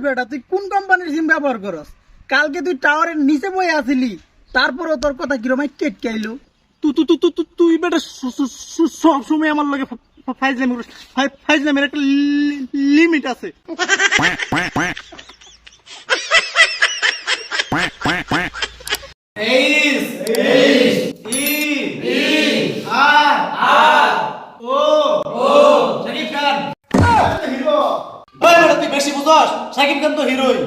বেটা তুই কোন কোম্পানির সিম ব্যবহার করস? কালকে তুই টাওয়ারের নিচে বয়ে আসিলি তারপরও তোর কথা কিরম কেট কাইলো তুই তুই তুই তুই তুই বেটা সব সময় আমার লাগে ফাইজলামি করিস। ফাই- একটা লিমিট আছে। ওই সাকিব খান তো হিরোই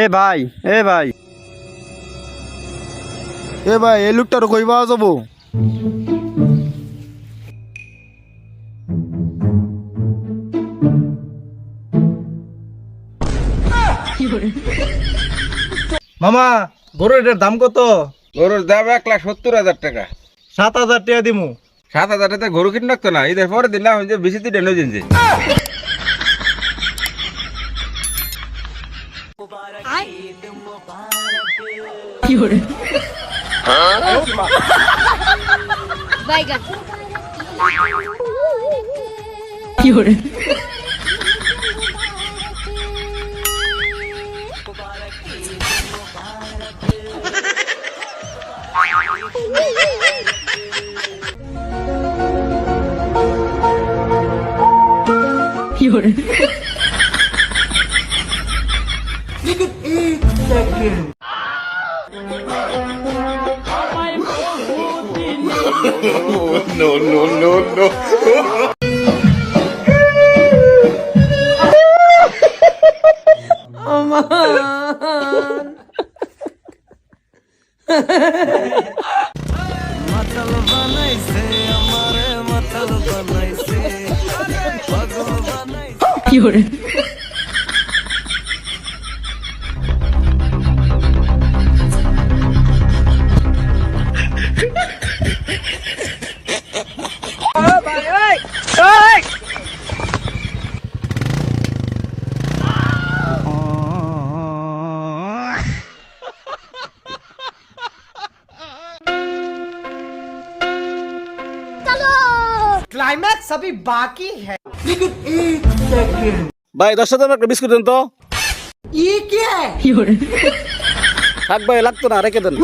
এ ভাই এ ভাই। এ ভাই এই লোকটার কই পাওয়া যাব? মামা গরুর এটার দাম কত? গরুর দাম এক লাখ সত্তর হাজার টাকা। সাত হাজার টাকা দিমু। সাত হাজার টাকা গরু কিনে রাখতো না। ঈদের পরে দিলাম যে বেশি দিন 夜。バイガン。夜。夜。second. no, no, no, no. আমার মাতাল বানাইছে আমারে মাতাল বানাইছে পাগল বানাইছে এনে জিনছে বাইগান ভাই দশ হাজার একটা বিস্কুট দেন তো থাক ভাই লাগতো না রেখে দেন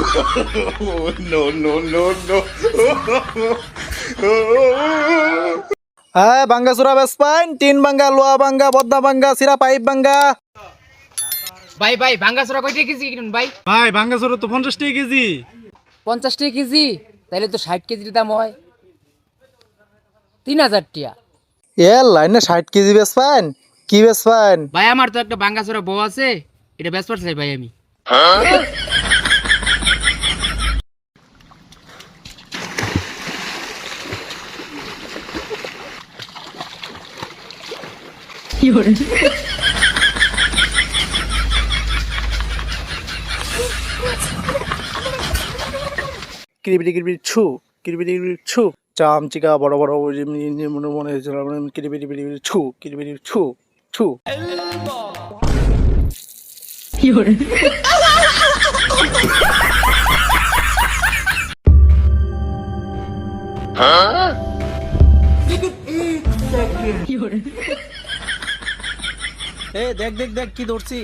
হ্যাঁ বাঙ্গা সুরা বেসপাইন তিন বাঙ্গা লোয়া বাঙ্গা বদনা বাঙ্গা সিরা পাইপ বাঙ্গা ভাই ভাই ভাঙ্গাসরা কয়টা কেজি কিনুন ভাই ভাই ভাঙ্গাচোর তো পঞ্চাশ টাকা কেজি পঞ্চাশ টাকা কেজি তাহলে তো ষাট কেজির দাম হয় তিন হাজার টিয়া। এ লাইনে ষাট কেজি বেসপাইন কি বেসপাইন ভাই আমার তো একটা ভাঙ্গাসরা বউ আছে এটা বেসপার চাই ভাই আমি। কিরিবিটি কিরিবিটি ছু কিরিবিটি কিরিবিটি ছু। চামচিকা বড় বড় ওই যে মনে মনে হয়েছিল আমার কিরিবিটি কিরিবিটি ছু কিরিবিটি ছু ছু। এ দেখ দেখ দেখ কি ধরছি।